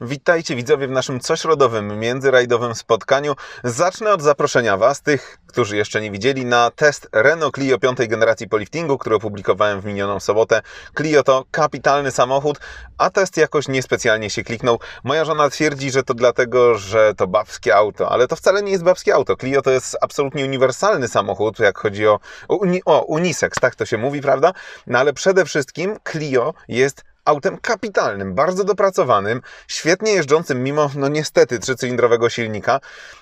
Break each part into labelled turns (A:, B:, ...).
A: Witajcie widzowie w naszym cośrodowym, międzyrajdowym spotkaniu. Zacznę od zaproszenia Was, tych, którzy jeszcze nie widzieli, na test Renault Clio piątej generacji po liftingu, który opublikowałem w minioną sobotę. Clio to kapitalny samochód, a test jakoś niespecjalnie się kliknął. Moja żona twierdzi, że to dlatego, że to babskie auto, ale to wcale nie jest babskie auto. Clio to jest absolutnie uniwersalny samochód, jak chodzi o, uni, o unisex, tak to się mówi, prawda? No ale przede wszystkim Clio jest autem kapitalnym, bardzo dopracowanym, świetnie jeżdżącym mimo, no niestety, trzycylindrowego silnika.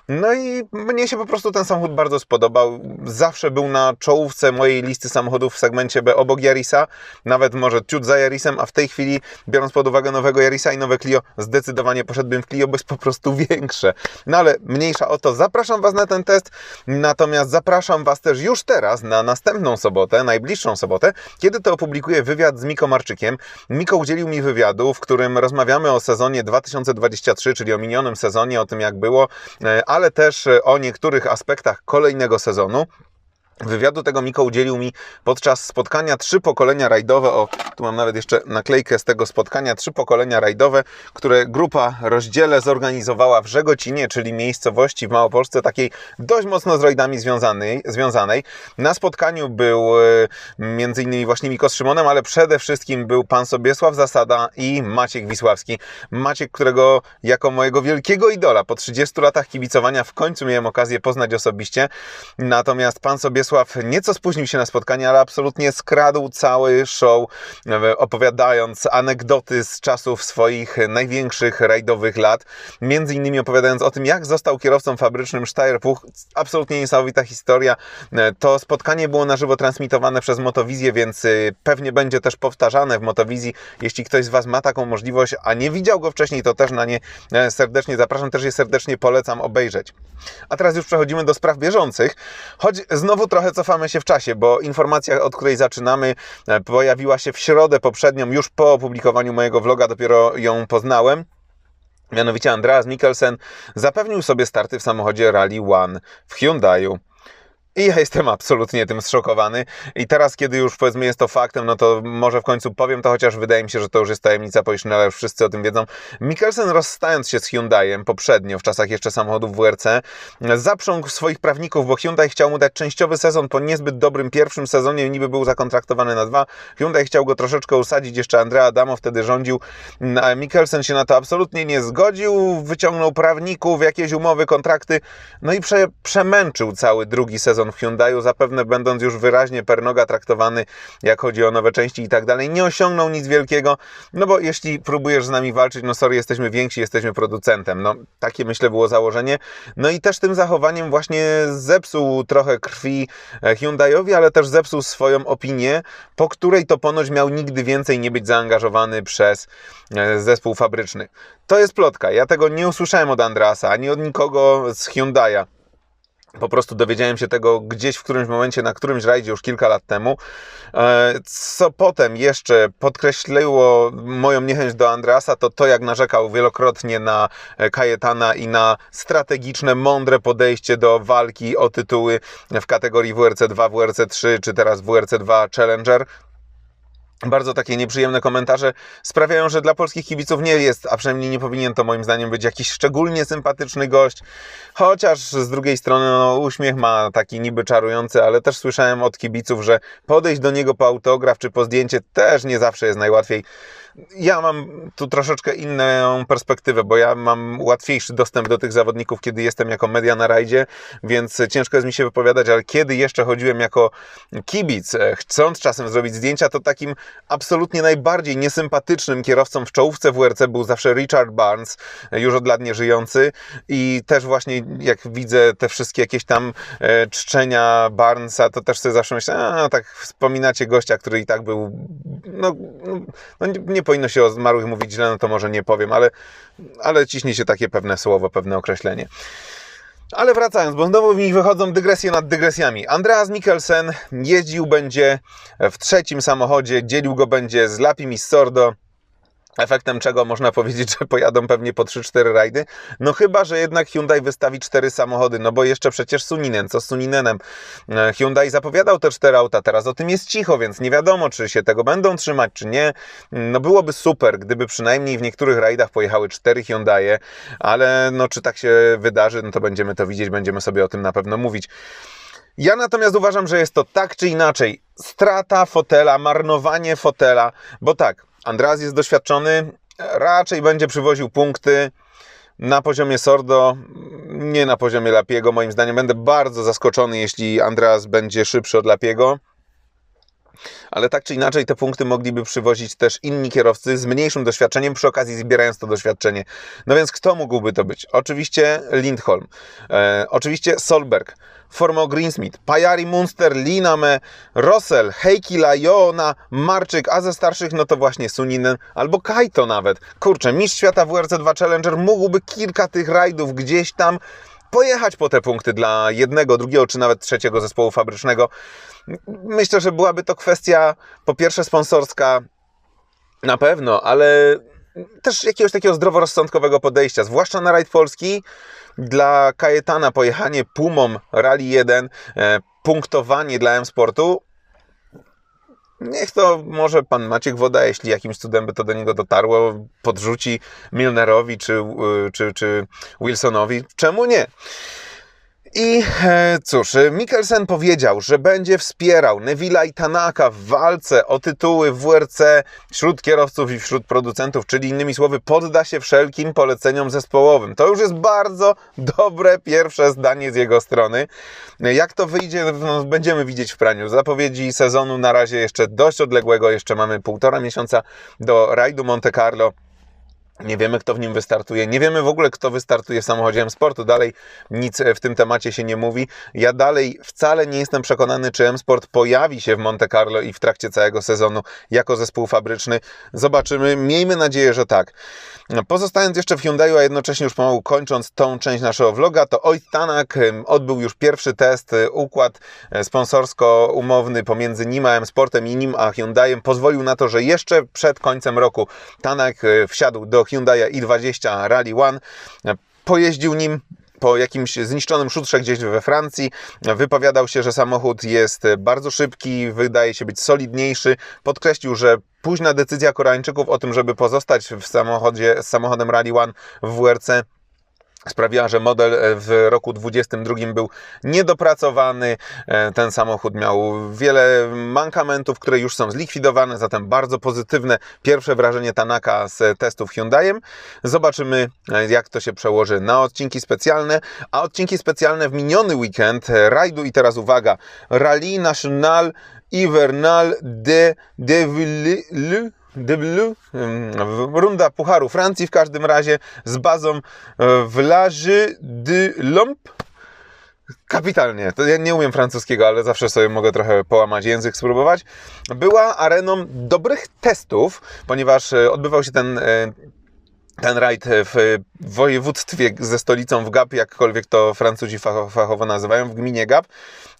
A: No i mnie się po prostu ten samochód bardzo spodobał. Zawsze był na czołówce mojej listy samochodów w segmencie B obok Yarisa, nawet może ciut za Yarisem, a w tej chwili, biorąc pod uwagę nowego Yarisa i nowe Clio, zdecydowanie poszedłbym w Clio, bo jest po prostu większe. No ale mniejsza o to, zapraszam Was na ten test, natomiast zapraszam Was też już teraz na następną sobotę, najbliższą sobotę, kiedy to opublikuję wywiad z Miko Marczykiem. Miko udzielił mi wywiadu, w którym rozmawiamy o sezonie 2023, czyli o minionym sezonie, o tym jak było, e, ale też o niektórych aspektach kolejnego sezonu. Wywiadu tego Miko udzielił mi podczas spotkania Trzy Pokolenia Rajdowe. O, tu mam nawet jeszcze naklejkę z tego spotkania Trzy Pokolenia Rajdowe, które grupa Rozdziele zorganizowała w Żegocinie, czyli miejscowości w Małopolsce, takiej dość mocno z rajdami związanej. związanej. Na spotkaniu był e, m.in. właśnie Miko z Szymonem, ale przede wszystkim był pan Sobiesław Zasada i Maciek Wisławski. Maciek, którego jako mojego wielkiego idola po 30 latach kibicowania w końcu miałem okazję poznać osobiście. Natomiast pan Sobiesław Nieco spóźnił się na spotkanie, ale absolutnie skradł cały show, e, opowiadając anegdoty z czasów swoich największych rajdowych lat. Między innymi opowiadając o tym, jak został kierowcą fabrycznym Steierpuch. Absolutnie niesamowita historia. E, to spotkanie było na żywo transmitowane przez Motowizję, więc e, pewnie będzie też powtarzane w Motowizji. Jeśli ktoś z Was ma taką możliwość, a nie widział go wcześniej, to też na nie serdecznie zapraszam, też je serdecznie polecam obejrzeć. A teraz już przechodzimy do spraw bieżących, choć znowu trochę cofamy się w czasie, bo informacja, od której zaczynamy, e, pojawiła się w środę poprzednią, już po opublikowaniu mojego vloga, dopiero ją poznałem. Mianowicie Andreas Mikkelsen zapewnił sobie starty w samochodzie Rally One w Hyundaiu. I ja jestem absolutnie tym zszokowany. I teraz, kiedy już powiedzmy jest to faktem, no to może w końcu powiem to, chociaż wydaje mi się, że to już jest tajemnica Poliszynela, już wszyscy o tym wiedzą. Mikkelsen rozstając się z Hyundaiem poprzednio, w czasach jeszcze samochodów WRC, zaprzągł swoich prawników, bo Hyundai chciał mu dać częściowy sezon po niezbyt dobrym pierwszym sezonie, niby był zakontraktowany na dwa. Hyundai chciał go troszeczkę usadzić, jeszcze Andrea Adamo wtedy rządził. Mikkelsen się na to absolutnie nie zgodził, wyciągnął prawników, jakieś umowy, kontrakty, no i prze, przemęczył cały drugi sezon sezon w Hyundaiu, zapewne będąc już wyraźnie pernoga traktowany, jak chodzi o nowe części i tak dalej, nie osiągnął nic wielkiego, no bo jeśli próbujesz z nami walczyć, no sorry, jesteśmy więksi, jesteśmy producentem, no takie myślę było założenie, no i też tym zachowaniem właśnie zepsuł trochę krwi e, Hyundaiowi, ale też zepsuł swoją opinię, po której to ponoć miał nigdy więcej nie być zaangażowany przez e, zespół fabryczny. To jest plotka, ja tego nie usłyszałem od Andrasa, ani od nikogo z Hyundai'a. Po prostu dowiedziałem się tego gdzieś w którymś momencie, na którymś rajdzie już kilka lat temu. E, co potem jeszcze podkreśliło moją niechęć do Andreasa, to to, jak narzekał wielokrotnie na Kajetana i na strategiczne, mądre podejście do walki o tytuły w kategorii WRC2, WRC3 czy teraz WRC2 Challenger bardzo takie nieprzyjemne komentarze sprawiają, że dla polskich kibiców nie jest, a przynajmniej nie powinien to moim zdaniem być jakiś szczególnie sympatyczny gość. Chociaż z drugiej strony no, uśmiech ma taki niby czarujący, ale też słyszałem od kibiców, że podejść do niego po autograf czy po zdjęcie też nie zawsze jest najłatwiej ja mam tu troszeczkę inną perspektywę, bo ja mam łatwiejszy dostęp do tych zawodników, kiedy jestem jako media na rajdzie, więc ciężko jest mi się wypowiadać, ale kiedy jeszcze chodziłem jako kibic, e, chcąc czasem zrobić zdjęcia, to takim absolutnie najbardziej niesympatycznym kierowcą w czołówce WRC był zawsze Richard Barnes, już od lat nieżyjący i też właśnie jak widzę te wszystkie jakieś tam e, czczenia Barnesa, to też sobie zawsze myślę, a tak wspominacie gościa, który i tak był, no, no, no nie powinno się o zmarłych mówić źle, no to może nie powiem, ale, ale ciśnie się takie pewne słowo, pewne określenie. Ale wracając, bo znowu mi wychodzą dygresje nad dygresjami. Andreas Mikkelsen jeździł będzie w trzecim samochodzie, dzielił go będzie z Lapim i z Sordo efektem czego można powiedzieć, że pojadą pewnie po 3-4 rajdy. No chyba, że jednak Hyundai wystawi cztery samochody, no bo jeszcze przecież Suninen, co z Suninenem? E, Hyundai zapowiadał te cztery auta, teraz o tym jest cicho, więc nie wiadomo, czy się tego będą trzymać, czy nie. No byłoby super, gdyby przynajmniej w niektórych rajdach pojechały cztery Hyundai, ale no czy tak się wydarzy, no to będziemy to widzieć, będziemy sobie o tym na pewno mówić. Ja natomiast uważam, że jest to tak czy inaczej strata fotela, marnowanie fotela, bo tak, Andreas jest doświadczony, raczej będzie przywoził punkty na poziomie Sordo, nie na poziomie Lapiego. Moim zdaniem będę bardzo zaskoczony, jeśli Andreas będzie szybszy od Lapiego. Ale tak czy inaczej te punkty mogliby przywozić też inni kierowcy z mniejszym doświadczeniem, przy okazji zbierając to doświadczenie. No więc kto mógłby to być? Oczywiście Lindholm, e, oczywiście Solberg, Formo Greensmith, Pajari Munster, Liname, Rossell, Heikki Lajona, Marczyk, a ze starszych no to właśnie Suninen albo Kaito nawet. Kurczę, mistrz świata WRC2 Challenger mógłby kilka tych rajdów gdzieś tam pojechać po te punkty dla jednego, drugiego czy nawet trzeciego zespołu fabrycznego. Myślę, że byłaby to kwestia po pierwsze sponsorska na pewno, ale też jakiegoś takiego zdroworozsądkowego podejścia, zwłaszcza na rajd polski. Dla Kajetana pojechanie Pumą Rally 1, e, punktowanie dla M-Sportu Niech to może pan Maciek Woda, jeśli jakimś cudem by to do niego dotarło, podrzuci Milnerowi czy, y, czy, czy Wilsonowi. Czemu nie? I e, cóż, Mikkelsen powiedział, że będzie wspierał Neville'a i Tanaka w walce o tytuły w WRC wśród kierowców i wśród producentów, czyli innymi słowy podda się wszelkim poleceniom zespołowym. To już jest bardzo dobre pierwsze zdanie z jego strony. Jak to wyjdzie, no, będziemy widzieć w praniu. Zapowiedzi sezonu na razie jeszcze dość odległego, jeszcze mamy półtora miesiąca do rajdu Monte Carlo. Nie wiemy, kto w nim wystartuje. Nie wiemy w ogóle, kto wystartuje w samochodzie M-Sportu. Dalej nic w tym temacie się nie mówi. Ja dalej wcale nie jestem przekonany, czy M-Sport pojawi się w Monte Carlo i w trakcie całego sezonu jako zespół fabryczny. Zobaczymy. Miejmy nadzieję, że tak. Pozostając jeszcze w Hyundaiu, a jednocześnie już pomału kończąc tą część naszego vloga, to Oit Tanak odbył już pierwszy test. Y, układ y, sponsorsko-umowny pomiędzy nim a M-Sportem i nim a Hyundaiem pozwolił na to, że jeszcze przed końcem roku Tanak wsiadł do Hyundai i20 Rally One. Pojeździł nim po jakimś zniszczonym szutrze gdzieś we Francji. Wypowiadał się, że samochód jest bardzo szybki, wydaje się być solidniejszy. Podkreślił, że późna decyzja Koreańczyków o tym, żeby pozostać w samochodzie z samochodem Rally One w WRC sprawiła, że model e, w roku 2022 był niedopracowany. E, ten samochód miał wiele mankamentów, które już są zlikwidowane, zatem bardzo pozytywne pierwsze wrażenie Tanaka z testów Hyundaiem. Zobaczymy, e, jak to się przełoży na odcinki specjalne, a odcinki specjalne w miniony weekend rajdu i teraz uwaga, Rallye National Hivernal de Deville Deblu, runda Pucharu Francji w każdym razie z bazą e, w Laży de Lomp. Kapitalnie. To ja nie umiem francuskiego, ale zawsze sobie mogę trochę połamać język, spróbować. Była areną dobrych testów, ponieważ e, odbywał się ten e, ten rajd w województwie ze stolicą w Gap, jakkolwiek to Francuzi fachowo nazywają, w gminie Gap.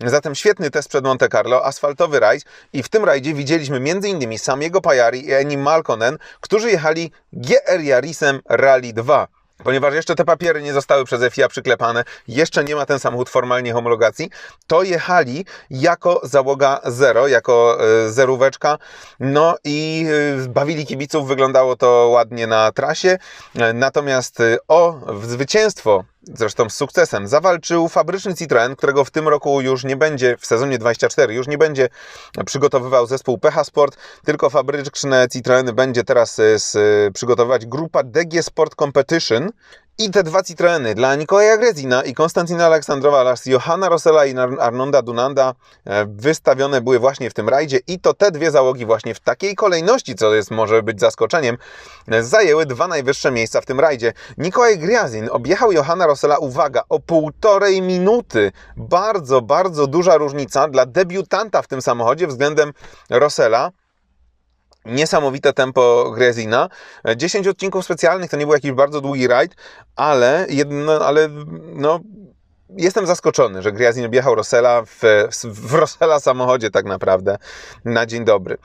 A: Zatem świetny test przed Monte Carlo, asfaltowy rajd i w tym rajdzie widzieliśmy m.in. samego Pajari i Eni Malkonen, którzy jechali GR Yarisem Rally 2 ponieważ jeszcze te papiery nie zostały przez FIA przyklepane, jeszcze nie ma ten samochód formalnie homologacji, to jechali jako załoga zero, jako e, zeróweczka, no i e, bawili kibiców, wyglądało to ładnie na trasie, e, natomiast o zwycięstwo zresztą z sukcesem, zawalczył fabryczny Citroën, którego w tym roku już nie będzie, w sezonie 24, już nie będzie przygotowywał zespół PH Sport, tylko fabryczne Citroeny będzie teraz e, z, przygotowywać grupa DG Sport Competition i te dwa Citroeny dla Nikołaja Grezina i Konstantina Aleksandrowa oraz Johanna Rossella i Arnonda Dunanda e, wystawione były właśnie w tym rajdzie i to te dwie załogi właśnie w takiej kolejności, co jest może być zaskoczeniem, e, zajęły dwa najwyższe miejsca w tym rajdzie. Nikołaj Grazin objechał Johanna Rossella, uwaga, o półtorej minuty. Bardzo, bardzo duża różnica dla debiutanta w tym samochodzie względem Rossella niesamowite tempo Grezina. 10 odcinków specjalnych to nie był jakiś bardzo długi rajd, ale, jedno, ale no, jestem zaskoczony, że Griazin objechał Rossella w, w Rossella samochodzie tak naprawdę na dzień dobry.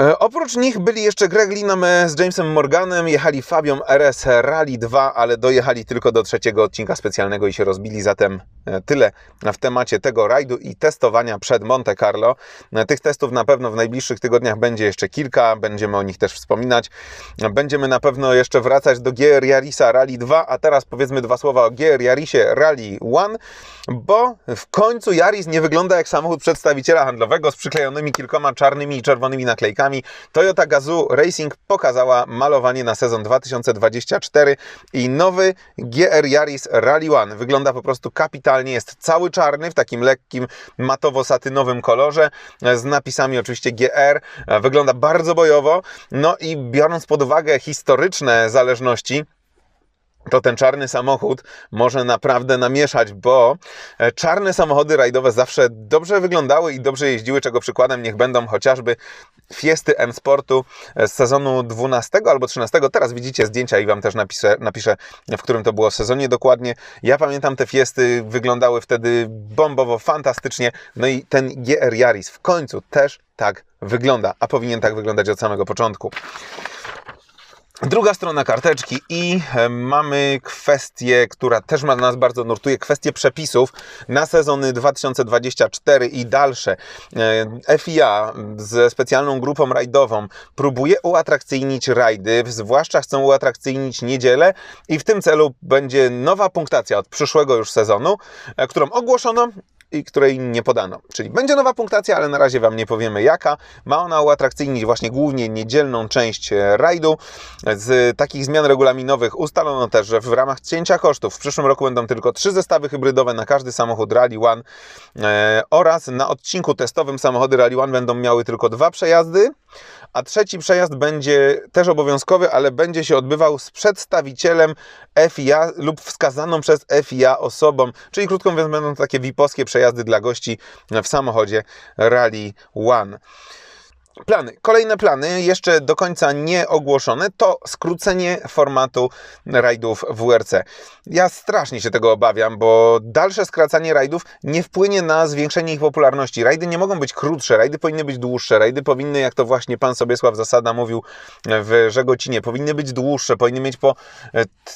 A: E, oprócz nich byli jeszcze Greg Linam z Jamesem Morganem, jechali Fabią RS Rally 2, ale dojechali tylko do trzeciego odcinka specjalnego i się rozbili, zatem e, tyle w temacie tego rajdu i testowania przed Monte Carlo. E, tych testów na pewno w najbliższych tygodniach będzie jeszcze kilka, będziemy o nich też wspominać. Będziemy na pewno jeszcze wracać do GR Yarisa Rally 2, a teraz powiedzmy dwa słowa o GR Yarisie Rally 1, bo w końcu Yaris nie wygląda jak samochód przedstawiciela handlowego z przyklejonymi kilkoma czarnymi i czerwonymi naklejkami Toyota Gazoo Racing pokazała malowanie na sezon 2024 i nowy GR Yaris Rally One wygląda po prostu kapitalnie. Jest cały czarny w takim lekkim matowo-satynowym kolorze z napisami oczywiście GR. Wygląda bardzo bojowo. No i biorąc pod uwagę historyczne zależności, to ten czarny samochód może naprawdę namieszać, bo e, czarne samochody rajdowe zawsze dobrze wyglądały i dobrze jeździły, czego przykładem niech będą chociażby Fiesty M Sportu e, z sezonu 12 albo 13. Teraz widzicie zdjęcia i Wam też napiszę, napiszę, w którym to było sezonie dokładnie. Ja pamiętam te Fiesty, wyglądały wtedy bombowo, fantastycznie. No i ten GR Yaris w końcu też tak wygląda, a powinien tak wyglądać od samego początku. Druga strona karteczki i e, mamy kwestię, która też ma nas bardzo nurtuje, kwestię przepisów na sezony 2024 i dalsze. E, FIA ze specjalną grupą rajdową próbuje uatrakcyjnić rajdy, zwłaszcza chcą uatrakcyjnić niedzielę i w tym celu będzie nowa punktacja od przyszłego już sezonu, e, którą ogłoszono i której nie podano. Czyli będzie nowa punktacja, ale na razie Wam nie powiemy jaka. Ma ona uatrakcyjnić właśnie głównie niedzielną część e, rajdu. Z takich zmian regulaminowych ustalono też, że w ramach cięcia kosztów w przyszłym roku będą tylko trzy zestawy hybrydowe na każdy samochód Rally One e, oraz na odcinku testowym samochody Rally One będą miały tylko dwa przejazdy, a trzeci przejazd będzie też obowiązkowy, ale będzie się odbywał z przedstawicielem FIA lub wskazaną przez FIA osobą, czyli krótko mówiąc będą takie VIP-owskie przejazdy dla gości w samochodzie Rally One. Plany. Kolejne plany, jeszcze do końca nie ogłoszone, to skrócenie formatu rajdów WRC. Ja strasznie się tego obawiam, bo dalsze skracanie rajdów nie wpłynie na zwiększenie ich popularności. Rajdy nie mogą być krótsze, rajdy powinny być dłuższe, rajdy powinny, jak to właśnie pan Sobiesław Zasada mówił w Żegocinie, powinny być dłuższe, powinny mieć po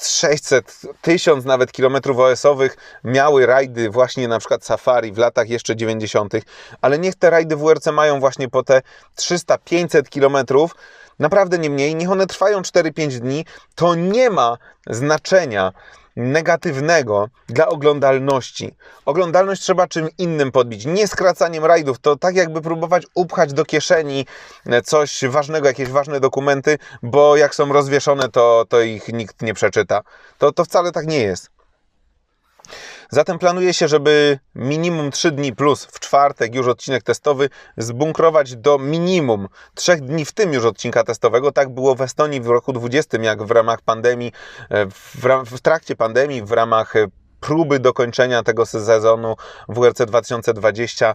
A: 600, 1000 nawet kilometrów OS-owych, miały rajdy właśnie na przykład Safari w latach jeszcze 90., ale niech te rajdy WRC mają właśnie po te 300-500 kilometrów, naprawdę nie mniej, niech one trwają 4-5 dni, to nie ma znaczenia negatywnego dla oglądalności. Oglądalność trzeba czym innym podbić, nie skracaniem rajdów. To tak jakby próbować upchać do kieszeni coś ważnego, jakieś ważne dokumenty, bo jak są rozwieszone, to, to ich nikt nie przeczyta. To, to wcale tak nie jest. Zatem planuje się, żeby minimum 3 dni plus w czwartek już odcinek testowy zbunkrować do minimum 3 dni w tym już odcinka testowego. Tak było w Estonii w roku 2020, jak w ramach pandemii, e, w, w trakcie pandemii, w ramach e, próby dokończenia tego sezonu WRC 2020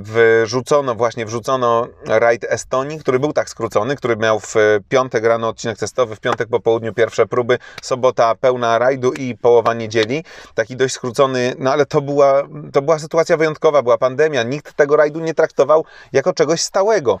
A: wrzucono, właśnie wrzucono rajd Estonii, który był tak skrócony, który miał w piątek rano odcinek testowy, w piątek po południu pierwsze próby, sobota pełna rajdu i połowa niedzieli. Taki dość skrócony, no ale to była, to była sytuacja wyjątkowa, była pandemia. Nikt tego rajdu nie traktował jako czegoś stałego.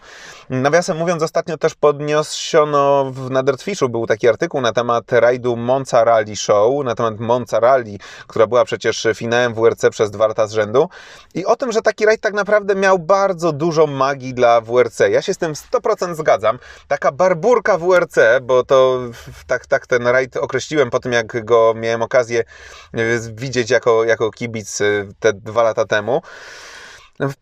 A: Nawiasem mówiąc, ostatnio też podniesiono na Dirtfishu był taki artykuł na temat rajdu Monza Rally Show, na temat Monza Rally, która była przecież finałem WRC przez dwa lata z rzędu i o tym, że taki rajd tak naprawdę naprawdę miał bardzo dużo magii dla WRC. Ja się z tym 100% zgadzam. Taka barburka WRC, bo to tak, tak ten rajd określiłem po tym, jak go miałem okazję e, widzieć jako, jako kibic e, te dwa lata temu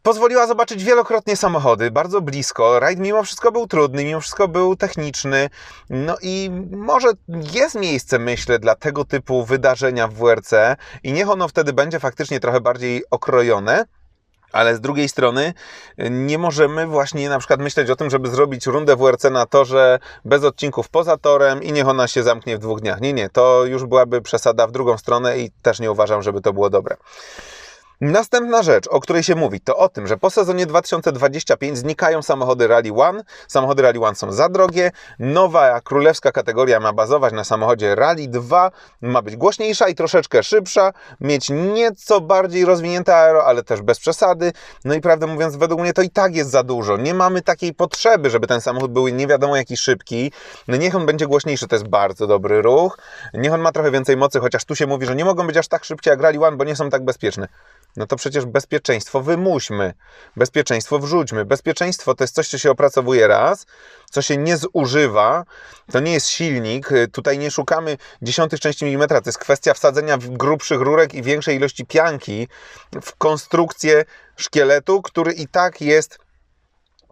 A: pozwoliła zobaczyć wielokrotnie samochody, bardzo blisko. Rajd mimo wszystko był trudny, mimo wszystko był techniczny. No i może jest miejsce, myślę, dla tego typu wydarzenia w WRC i niech ono wtedy będzie faktycznie trochę bardziej okrojone. Ale z drugiej strony y, nie możemy właśnie na przykład myśleć o tym, żeby zrobić rundę WRC na torze bez odcinków poza torem i niech ona się zamknie w dwóch dniach. Nie, nie, to już byłaby przesada w drugą stronę i też nie uważam, żeby to było dobre. Następna rzecz, o której się mówi, to o tym, że po sezonie 2025 znikają samochody Rally One. Samochody Rally One są za drogie. Nowa królewska kategoria ma bazować na samochodzie Rally 2. Ma być głośniejsza i troszeczkę szybsza, mieć nieco bardziej rozwinięte aero, ale też bez przesady. No i prawdę mówiąc, według mnie to i tak jest za dużo. Nie mamy takiej potrzeby, żeby ten samochód był nie wiadomo jaki szybki. No niech on będzie głośniejszy, to jest bardzo dobry ruch. Niech on ma trochę więcej mocy, chociaż tu się mówi, że nie mogą być aż tak szybkie jak Rally One, bo nie są tak bezpieczne. No to przecież bezpieczeństwo wymuśmy, bezpieczeństwo wrzućmy. Bezpieczeństwo to jest coś, co się opracowuje raz, co się nie zużywa. To nie jest silnik. Tutaj nie szukamy dziesiątych części milimetra. To jest kwestia wsadzenia grubszych rurek i większej ilości pianki w konstrukcję szkieletu, który i tak jest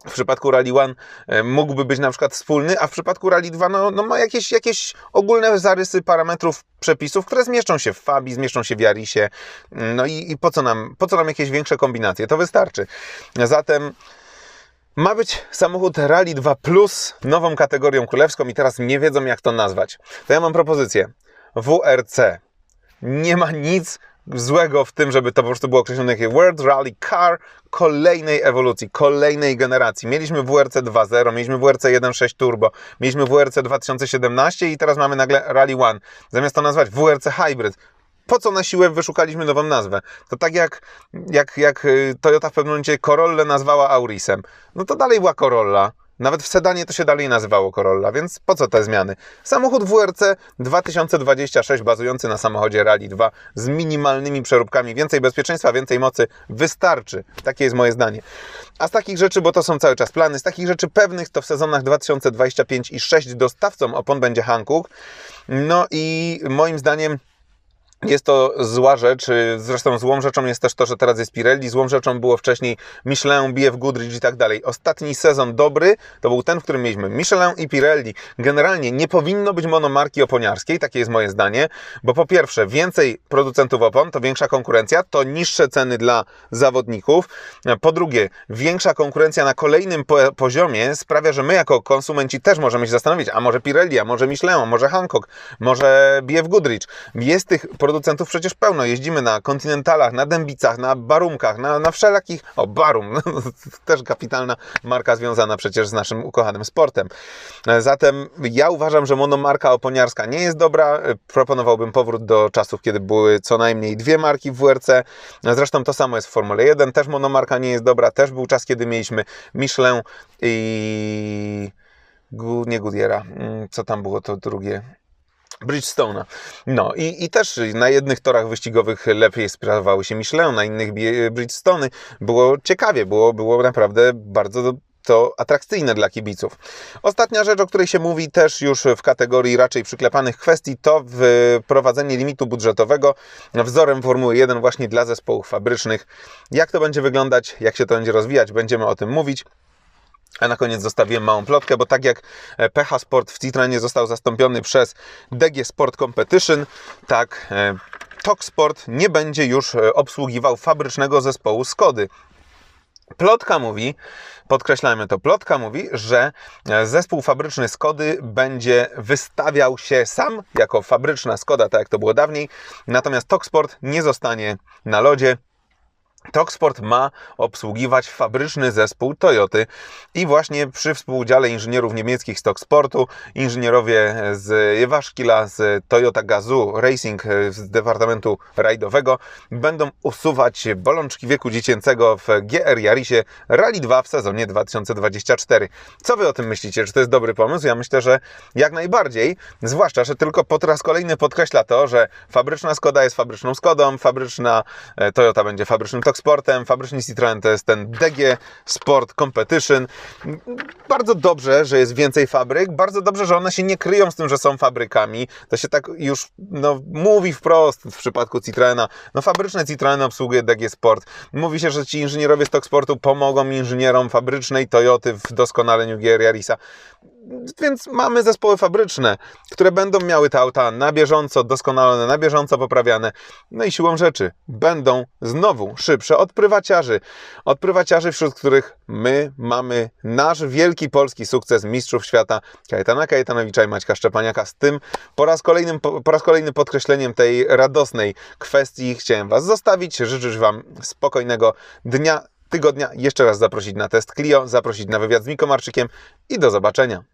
A: w przypadku Rally 1 e, mógłby być na przykład wspólny, a w przypadku Rally 2 no, no ma jakieś, jakieś ogólne zarysy parametrów przepisów, które zmieszczą się w Fabi, zmieszczą się w Jarisie. No i, i po, co nam, po co nam jakieś większe kombinacje? To wystarczy. Zatem ma być samochód Rally 2 Plus nową kategorią królewską i teraz nie wiedzą jak to nazwać. To ja mam propozycję. WRC. Nie ma nic złego w tym, żeby to po prostu było określone jako World Rally Car kolejnej ewolucji, kolejnej generacji. Mieliśmy WRC 2.0, mieliśmy WRC 1.6 Turbo, mieliśmy WRC 2017 i teraz mamy nagle Rally 1. Zamiast to nazwać WRC Hybrid, po co na siłę wyszukaliśmy nową nazwę? To tak jak, jak, jak y, Toyota w pewnym momencie Corolla nazwała Aurisem. No to dalej była Corolla. Nawet w sedanie to się dalej nazywało Corolla, więc po co te zmiany? Samochód WRC 2026 bazujący na samochodzie Rally 2 z minimalnymi przeróbkami, więcej bezpieczeństwa, więcej mocy wystarczy. Takie jest moje zdanie. A z takich rzeczy, bo to są cały czas plany, z takich rzeczy pewnych to w sezonach 2025 i 6 dostawcą opon będzie Hankook. No i moim zdaniem jest to zła rzecz, zresztą złą rzeczą jest też to, że teraz jest Pirelli, złą rzeczą było wcześniej Michelin, BF Goodrich i tak dalej. Ostatni sezon dobry to był ten, w którym mieliśmy Michelin i Pirelli. Generalnie nie powinno być monomarki oponiarskiej, takie jest moje zdanie, bo po pierwsze więcej producentów opon, to większa konkurencja, to niższe ceny dla zawodników. Po drugie, większa konkurencja na kolejnym po poziomie sprawia, że my jako konsumenci też możemy się zastanowić, a może Pirelli, a może Michelin, a może Hankook, może BF Goodrich. Jest tych producentów producentów przecież pełno. Jeździmy na kontynentalach, na dębicach, na barumkach, na, na wszelakich. O, barum, też kapitalna marka związana przecież z naszym ukochanym sportem. Zatem ja uważam, że monomarka oponiarska nie jest dobra. Proponowałbym powrót do czasów, kiedy były co najmniej dwie marki w WRC. Zresztą to samo jest w Formule 1. Też monomarka nie jest dobra. Też był czas, kiedy mieliśmy Michelin i nie Goodyeara. Mm, co tam było to drugie? Bridgestone'a. No i, i też na jednych torach wyścigowych lepiej sprawowały się Michelin, na innych Bridgestone. Było ciekawie, było, było naprawdę bardzo to atrakcyjne dla kibiców. Ostatnia rzecz, o której się mówi też już w kategorii raczej przyklepanych kwestii, to wprowadzenie limitu budżetowego wzorem Formuły 1 właśnie dla zespołów fabrycznych. Jak to będzie wyglądać, jak się to będzie rozwijać, będziemy o tym mówić. A na koniec zostawiłem małą plotkę, bo tak jak e, PH Sport w Citroenie został zastąpiony przez DG Sport Competition, tak e, Tok Sport nie będzie już e, obsługiwał fabrycznego zespołu Skody. Plotka mówi, podkreślamy to, plotka mówi, że zespół fabryczny Skody będzie wystawiał się sam jako fabryczna Skoda, tak jak to było dawniej, natomiast Toksport nie zostanie na lodzie, Toksport ma obsługiwać fabryczny zespół Toyoty i właśnie przy współudziale inżynierów niemieckich z Toksportu, inżynierowie z Iwaszkila, z Toyota Gazoo Racing z Departamentu Rajdowego będą usuwać bolączki wieku dziecięcego w GR Yarisie Rally 2 w sezonie 2024. Co Wy o tym myślicie? Czy to jest dobry pomysł? Ja myślę, że jak najbardziej, zwłaszcza, że tylko po raz kolejny podkreśla to, że fabryczna Skoda jest fabryczną Skodą, fabryczna e, Toyota będzie fabrycznym Toksportem, Sportem, fabryczny Citroen to jest ten DG Sport Competition. Bardzo dobrze, że jest więcej fabryk, bardzo dobrze, że one się nie kryją z tym, że są fabrykami. To się tak już no, mówi wprost w przypadku Citroena. No fabryczne Citroen obsługuje DG Sport. Mówi się, że ci inżynierowie z Sportu pomogą inżynierom fabrycznej Toyoty w doskonaleniu gier Yarisa więc mamy zespoły fabryczne, które będą miały te auta na bieżąco doskonalone, na bieżąco poprawiane. No i siłą rzeczy będą znowu szybsze od prywaciarzy. Od prywaciarzy, wśród których my mamy nasz wielki polski sukces mistrzów świata Kajetana Kajetanowicza i Maćka Szczepaniaka. Z tym po raz, kolejnym, po raz kolejnym podkreśleniem tej radosnej kwestii chciałem Was zostawić. Życzyć Wam spokojnego dnia, tygodnia. Jeszcze raz zaprosić na test Clio, zaprosić na wywiad z Mikomarczykiem i do zobaczenia.